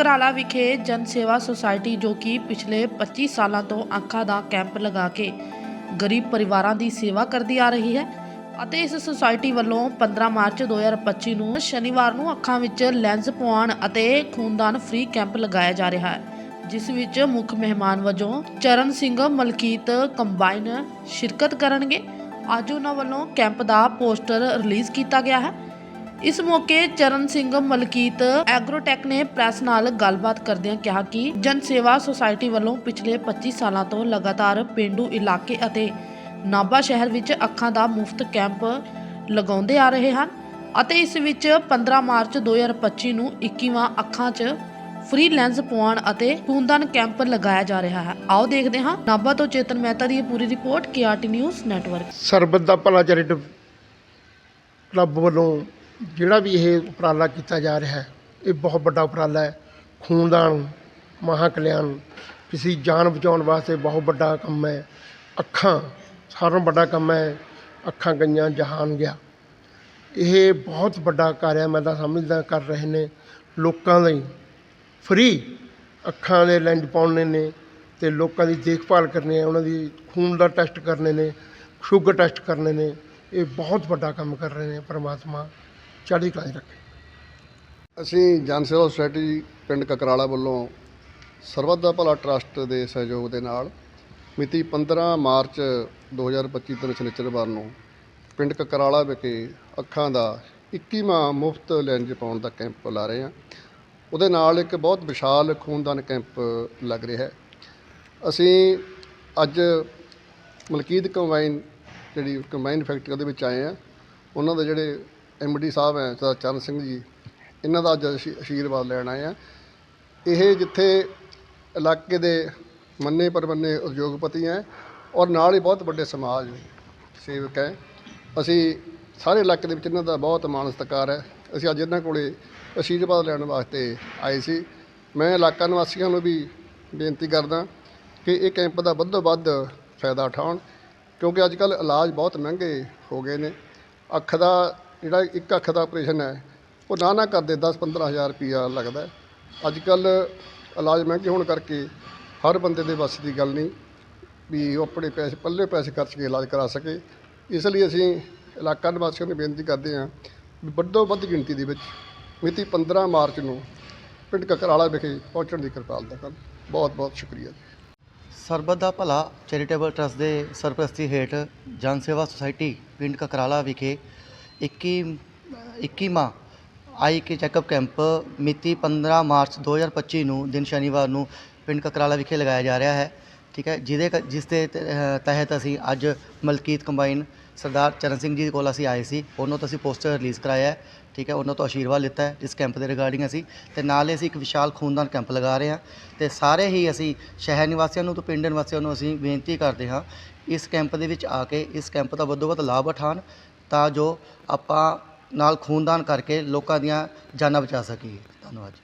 ਕਕਰਾਲਾ ਵਿਖੇ ਜਨ ਸੇਵਾ ਸੁਸਾਇਟੀ ਜੋ ਕਿ ਪਿਛਲੇ 25 ਸਾਲਾਂ ਤੋਂ ਅੱਖਾਂ ਦਾ ਕੈਂਪ ਲਗਾ ਕੇ ਗਰੀਬ ਪਰਿਵਾਰਾਂ ਦੀ ਸੇਵਾ ਕਰਦੀ ਆ ਰਹੀ ਹੈ ਅਤੇ ਇਸ ਸੁਸਾਇਟੀ ਵੱਲੋਂ 15 ਮਾਰਚ 2025 ਨੂੰ ਸ਼ਨੀਵਾਰ ਨੂੰ ਅੱਖਾਂ ਵਿੱਚ ਲੈਂਸ ਪਵਾਉਣ ਅਤੇ ਖੂਨਦਾਨ ਫ੍ਰੀ ਕੈਂਪ ਲਗਾਇਆ ਜਾ ਰਿਹਾ ਹੈ, ਜਿਸ ਵਿੱਚ ਮੁੱਖ ਮਹਿਮਾਨ ਵਜੋਂ ਚਰਨ ਸਿੰਘ, ਮਲਕੀਤ, ਕੰਬਾਈਨ ਸ਼ਿਰਕਤ ਕਰਨਗੇ। ਅੱਜ ਉਹਨਾਂ ਵੱਲੋਂ ਕੈਂਪ ਦਾ ਪੋਸਟਰ ਰਿਲੀਜ਼ ਕੀਤਾ ਗਿਆ ਹੈ ਇਸ ਮੌਕੇ ਚਰਨ ਸਿੰਘ ਮਲਕੀਤ ਐਗਰੋਟੈਕ ਨੇ ਪ੍ਰੈਸ ਨਾਲ ਗੱਲਬਾਤ ਕਰਦਿਆਂ ਕਿਹਾ ਕਿ ਜਨ ਸੇਵਾ ਸੁਸਾਇਟੀ ਵੱਲੋਂ ਪਿਛਲੇ 25 ਸਾਲਾਂ ਤੋਂ ਲਗਾਤਾਰ ਪਿੰਡੂ ਇਲਾਕੇ ਅਤੇ ਨਾਭਾ ਸ਼ਹਿਰ ਵਿੱਚ ਅੱਖਾਂ ਦਾ ਮੁਫਤ ਕੈਂਪ ਲਗਾਉਂਦੇ ਆ ਰਹੇ ਹਨ ਅਤੇ ਇਸ ਵਿੱਚ 15 ਮਾਰਚ 2025 ਨੂੰ 21ਵਾਂ ਅੱਖਾਂ 'ਚ ਫ੍ਰੀ ਲੈਂਸ ਪਵਾਉਣ ਅਤੇ ਖੂਨਦਾਨ ਕੈਂਪ ਲਗਾਇਆ ਜਾ ਰਿਹਾ ਹੈ। ਆਓ ਦੇਖਦੇ ਹਾਂ ਨਾਭਾ ਤੋਂ ਚੇਤਨ ਮਹਿਤਾ ਦੀ ਇਹ ਪੂਰੀ report K R T news network. ਸਰਬਤ ਦਾ ਭਲਾ ਚੈਰੀਟੇਬਲ ਕਲੱਬ ਵੱਲੋਂ ਜਿਹੜਾ ਵੀ ਇਹ ਉਪਰਾਲਾ ਕੀਤਾ ਜਾ ਰਿਹਾ ਇਹ ਬਹੁਤ ਵੱਡਾ ਉਪਰਾਲਾ ਹੈ। ਖੂਨਦਾਨ ਮਹਾਂ ਕਲਿਆਣ ਕਿਸੇ ਜਾਨ ਬਚਾਉਣ ਵਾਸਤੇ ਬਹੁਤ ਵੱਡਾ ਕੰਮ ਹੈ। ਅੱਖਾਂ, ਸਾਰਿਆਂ ਨਾਲੋਂ ਵੱਡਾ ਕੰਮ ਹੈ, ਅੱਖਾਂ ਗਈਆਂ, ਜਹਾਨ ਗਿਆ। ਇਹ ਬਹੁਤ ਵੱਡਾ ਕਾਰਿਆ ਮੈਂ ਤਾਂ ਸਮਝਦਾ ਕਰ ਰਹੇ ਨੇ ਲੋਕਾਂ ਲਈ। ਫ੍ਰੀ ਅੱਖਾਂ ਦੇ ਲੈਂਜ ਪਾਉਣੇ ਨੇ ਤੇ ਲੋਕਾਂ ਦੀ ਦੇਖਭਾਲ ਕਰਨੀ ਹੈ, ਉਹਨਾਂ ਦੀ ਖੂਨ ਦਾ ਟੈਸਟ ਕਰਨੇ ਨੇ ਸ਼ੂਗਰ ਟੈਸਟ ਕਰਨੇ ਨੇ। ਇਹ ਬਹੁਤ ਵੱਡਾ ਕੰਮ ਕਰ ਰਹੇ ਨੇ ਪਰਮਾਤਮਾ। ਚੜ੍ਹਦੀ ਕਲਾ 'ਚ ਰੱਖੇ। ਅਸੀਂ ਜਨ ਸੇਵਾ ਸੁਸਾਇਟੀ ਪਿੰਡ ਕਕਰਾਲਾ ਵੱਲੋਂ ਸਰਬੱਤ ਦਾ ਭਲਾ ਟਰਸਟ ਦੇ ਸਹਿਯੋਗ ਦੇ ਨਾਲ ਮਿਤੀ 15 ਮਾਰਚ 2025 ਦਿਨ ਸ਼ਨੀਚਰਵਾਰ ਨੂੰ ਪਿੰਡ ਕਕਰਾਲਾ ਵਿਖੇ ਅੱਖਾਂ ਦਾ 21ਵਾਂ ਮੁਫਤ ਲੈਂਜ ਪਾਉਣ ਦਾ ਕੈਂਪ ਲਾ ਰਹੇ ਹਾਂ। ਉਹਦੇ ਨਾਲ ਇੱਕ ਬਹੁਤ ਵਿਸ਼ਾਲ ਖੂਨਦਾਨ ਕੈਂਪ ਲੱਗ ਰਿਹਾ ਹੈ। ਅਸੀਂ ਅੱਜ ਮਲਕੀਤ ਕੰਬਾਈਨ, ਜਿਹੜੀ ਕੰਬਾਈਨ ਫੈਕਟਰੀ ਉਹਦੇ ਵਿੱਚ ਆਏ ਆ ਉਹਨਾਂ ਦੇ ਜਿਹੜੇ ਡੀ ਸਾਹਿਬ ਹੈ ਸਰਦਾਰ ਚਰਨ ਸਿੰਘ ਜੀ, ਇਹਨਾਂ ਦਾ ਅੱਜ ਅਸੀਂ ਆਸ਼ੀਰਵਾਦ ਲੈਣ ਆਏ ਆ ਇਹ ਜਿੱਥੇ ਇਲਾਕੇ ਦੇ ਮੰਨੇ ਪਰਮੰਨੇ ਉਦਯੋਗਪਤੀ ਹੈ ਔਰ ਨਾਲ ਹੀ ਬਹੁਤ ਵੱਡੇ ਸਮਾਜ ਸੇਵਕ ਹੈ। ਅਸੀਂ ਸਾਰੇ ਇਲਾਕੇ ਦੇ ਵਿੱਚ ਇਹਨਾਂ ਦਾ ਬਹੁਤ ਮਾਣ ਸਤਿਕਾਰ ਹੈ। ਅਸੀਂ ਅੱਜ ਇਹਨਾਂ ਕੋਲੇ ਆਸ਼ੀਰਵਾਦ ਲੈਣ ਵਾਸਤੇ ਆਏ ਸੀ। ਮੈਂ ਇਲਾਕਾ ਨਿਵਾਸੀਆਂ ਨੂੰ ਵੀ ਬੇਨਤੀ ਕਰਦਾ ਕਿ ਇਹ ਕੈਂਪ ਦਾ ਵੱਧੋ ਵੱਧ ਫਾਇਦਾ ਉਠਾਉਣ, ਕਿਉਂਕਿ ਅੱਜ ਕੱਲ੍ਹ ਇਲਾਜ ਬਹੁਤ ਮਹਿੰਗੇ ਹੋ ਗਏ ਨੇ। ਅੱਖ ਦਾ ਜਿਹੜਾ ਇੱਕ ਅੱਖ ਦਾ ਆਪਰੇਸ਼ਨ ਹੈ, ਉਹ ਨਾ ਨਾ ਕਰਦੇ 10 ਹਜ਼ਾਰ ਰੁਪਈਆ ਲੱਗਦਾ ਅੱਜ ਕੱਲ੍ਹ ਇਲਾਜ ਮਹਿੰਗੇ ਹੋਣ ਕਰਕੇ ਹਰ ਬੰਦੇ ਦੇ ਵੱਸ ਦੀ ਗੱਲ ਨਹੀਂ, ਵੀ ਉਹ ਆਪਣੇ ਪੈਸੇ, ਪੱਲੇ ਪੈਸੇ ਖਰਚ ਕੇ ਇਲਾਜ ਕਰਾ ਸਕੇ। ਇਸ ਲਈ ਅਸੀਂ ਇਲਾਕਾ ਨਿਵਾਸੀਆਂ ਨੂੰ ਬੇਨਤੀ ਕਰਦੇ ਹਾਂ ਵੀ ਵੱਡੋ ਵੱਧ ਗਿਣਤੀ ਦੇ ਵਿੱਚ ਮਿਤੀ 15 ਮਾਰਚ ਨੂੰ ਪਿੰਡ ਕਕਰਾਲਾ ਵਿਖੇ ਪਹੁੰਚਣ ਦੀ ਕਿਰਪਾਲਤਾ ਕਰਨ। ਬਹੁਤ ਬਹੁਤ ਸ਼ੁਕਰੀਆ ਜੀ। ਸਰਬੱਤ ਦਾ ਭਲਾ ਚੈਰੀਟੇਬਲ ਟਰਸਟ ਦੇ ਸਰਪ੍ਰਸਤੀ ਹੇਠ ਜਨ ਸੇਵਾ ਸੁਸਾਇਟੀ ਪਿੰਡ ਕਕਰਾਲਾ ਵਿਖੇ 21 21ਵਾਂ ਆਈ ਕੇ ਚੈੱਕਅਪ ਕੈਂਪ ਮਿਤੀ 15 ਮਾਰਚ 2025 ਨੂੰ, ਦਿਨ ਸ਼ਨੀਵਾਰ ਨੂੰ ਪਿੰਡ ਕਕਰਾਲਾ ਵਿਖੇ ਲਗਾਇਆ ਜਾ ਰਿਹਾ ਹੈ। ਠੀਕ ਹੈ, ਜਿਹਦੇ ਕ- ਜਿਸ ਦੇ ਤ- ਅਹ, ਤਹਿਤ ਅਸੀਂ ਅੱਜ ਮਲਕੀਤ ਕੰਬਾਈਨ ਸਰਦਾਰ ਚਰਨ ਸਿੰਘ ਜੀ ਕੋਲ ਅਸੀਂ ਆਏ ਸੀ। ਉਹਨਾਂ ਤੋਂ ਅਸੀਂ ਪੋਸਟਰ ਰਿਲੀਜ਼ ਕਰਾਇਆ ਹੈ। ਠੀਕ ਹੈ, ਉਹਨਾਂ ਤੋਂ ਆਸ਼ੀਰਵਾਦ ਲਿੱਤਾ ਹੈ ਇਸ ਕੈਂਪ ਦੇ ਰਿਗਾਰਡਿੰਗ ਅਸੀਂ। ਤੇ ਨਾਲ ਹੀ ਅਸੀਂ ਇੱਕ ਵਿਸ਼ਾਲ ਖੂਨਦਾਨ ਕੈਂਪ ਲਗਾ ਰਹੇ ਹਾਂ। ਤੇ ਸਾਰੇ ਹੀ ਅਸੀਂ ਸ਼ਹਿਰ ਨਿਵਾਸੀਆਂ ਨੂੰ ਤੇ ਪਿੰਡ ਨਿਵਾਸੀਆਂ ਨੂੰ ਅਸੀਂ ਬੇਨਤੀ ਕਰਦੇ ਹਾਂ, ਇਸ ਕੈਂਪ ਦੇ ਵਿੱਚ ਆ ਕੇ ਇਸ ਕੈਂਪ ਦਾ ਵੱਧੋ ਵੱਧ ਲਾਭ ਉਠਾਉਣ। ਤਾਂ ਜੋ ਆਪਾਂ ਨਾਲ ਖੂਨਦਾਨ ਕਰਕੇ ਲੋਕਾਂ ਦੀਆਂ ਜਾਨਾਂ ਬਚਾ ਸਕੀਏ। ਧੰਨਵਾਦ ਜੀ।